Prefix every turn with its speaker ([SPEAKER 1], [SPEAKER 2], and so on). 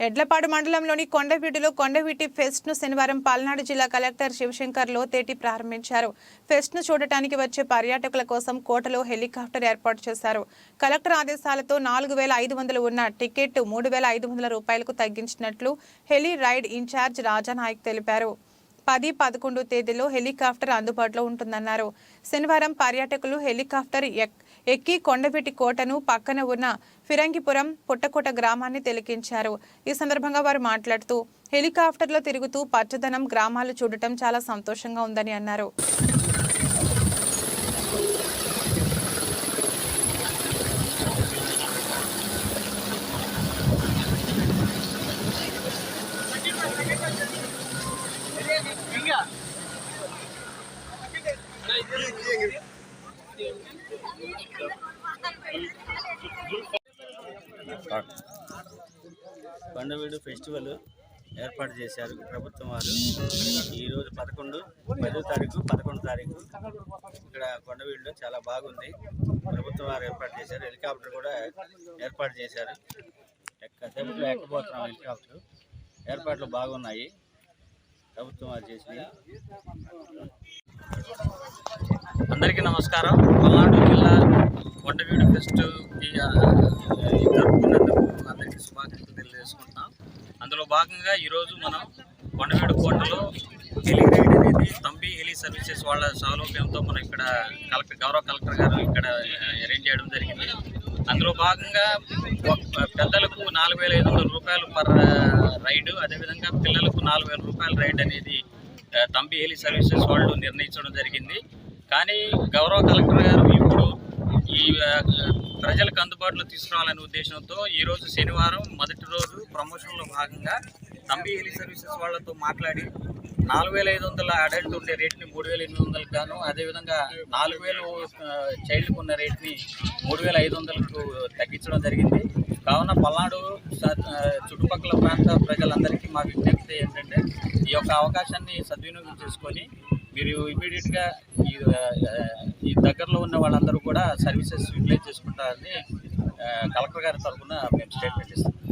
[SPEAKER 1] ఎడ్లపాడు మండలంలోని కొండవీటిలో కొండవీటి ఫెస్ట్ను శనివారం పల్నాడు జిల్లా కలెక్టర్ శివశంకర్ లోతేటి ప్రారంభించారు. ఫెస్ట్ను చూడటానికి వచ్చే పర్యాటకుల కోసం కోటలో హెలికాప్టర్ ఏర్పాటు చేశారు. కలెక్టర్ ఆదేశాలతో నాలుగు వేల ఐదు వందలు ఉన్న టికెట్ మూడు వేల ఐదు వందల రూపాయలకు తగ్గించినట్లు హెలి రైడ్ ఇన్ఛార్జ్ రాజానాయక్ తెలిపారు. పది పదకొండు తేదీలో హెలికాప్టర్ అందుబాటులో ఉంటుందన్నారు. శనివారం పర్యాటకులు హెలికాప్టర్ ఎక్- ఎక్కి కొండపెట్టి కోటను పక్కన ఉన్న ఫిరంగిపురం పుట్టకోట గ్రామాన్ని తిలకించారు. ఈ సందర్భంగా వారు మాట్లాడుతూ హెలికాప్టర్లో తిరుగుతూ పచ్చదనం గ్రామాలు చూడటం చాలా సంతోషంగా ఉందని అన్నారు.
[SPEAKER 2] కొండవీడు ఫెస్టివల్ ఏర్పాటు చేశారు ప్రభుత్వం వారు. ఈరోజు పదకొండు పదో తారీఖు పదకొండు తారీఖు ఇక్కడ కొండవీడులో చాలా బాగుంది. ప్రభుత్వం వారు ఏర్పాటు చేశారు. హెలికాప్టర్ కూడా ఏర్పాటు చేశారు. ఎక్క సేపట్లో ఎక్కబోతున్నాం హెలికాప్టర్? ఏర్పాట్లు బాగున్నాయి. ప్రభుత్వం వారు చేసినవి. అందరికీ నమస్కారం. పల్నాడు జిల్లా కొండవీడు ఫెస్ట్ జరుపుకున్నందుకు అందరికీ శుభాకాంక్షలు తెలియజేసుకుంటున్నాం అందులో భాగంగా ఈరోజు మనం కొండవీడు కోటలో హెలీ రైడ్ అనేది తంబి హెలీ సర్వీసెస్ వాళ్ళ సౌలభ్యంతో మనం ఇక్కడ కలెక్టర్ గౌరవ కలెక్టర్ గారు ఇక్కడ అరేంజ్ చేయడం జరిగింది. అందులో భాగంగా పెద్దలకు నాలుగు వేల ఐదు వందల రూపాయలు పర్ రైడ్ అదేవిధంగా పిల్లలకు నాలుగు వేల రూపాయల రైడ్ అనేది తంబి హెలీ సర్వీసెస్ వాళ్ళు నిర్ణయించడం జరిగింది. కానీ గౌరవ కలెక్టర్ గారు ఇప్పుడు ఈ ప్రజలకు అందుబాటులో తీసుకురావాలనే ఉద్దేశంతో ఈరోజు శనివారం మొదటి రోజు ప్రమోషన్లో భాగంగా తంబి హెలి సర్వీసెస్ వాళ్ళతో మాట్లాడి నాలుగు వేల ఐదు వందల అడల్ట్ ఉండే రేట్ని మూడు వేల ఎనిమిది వందలకు గాను అదేవిధంగా నాలుగు వేలు చైల్డ్కి ఉన్న రేట్ని మూడు వేల ఐదు వందలకు తగ్గించడం జరిగింది. కావున పల్నాడు చుట్టుపక్కల ప్రాంత ప్రజలందరికీ మా విజ్ఞప్తి ఏంటంటే ఈ యొక్క అవకాశాన్ని సద్వినియోగం చేసుకొని మీరు ఇమీడియట్గా ఈ ఈ దగ్గరలో ఉన్న వాళ్ళందరూ కూడా సర్వీసెస్ యూటిలైజ్ చేసుకుంటారని కలెక్టర్ గారి తరఫున మేము స్టేట్మెంట్ ఇస్తున్నాం.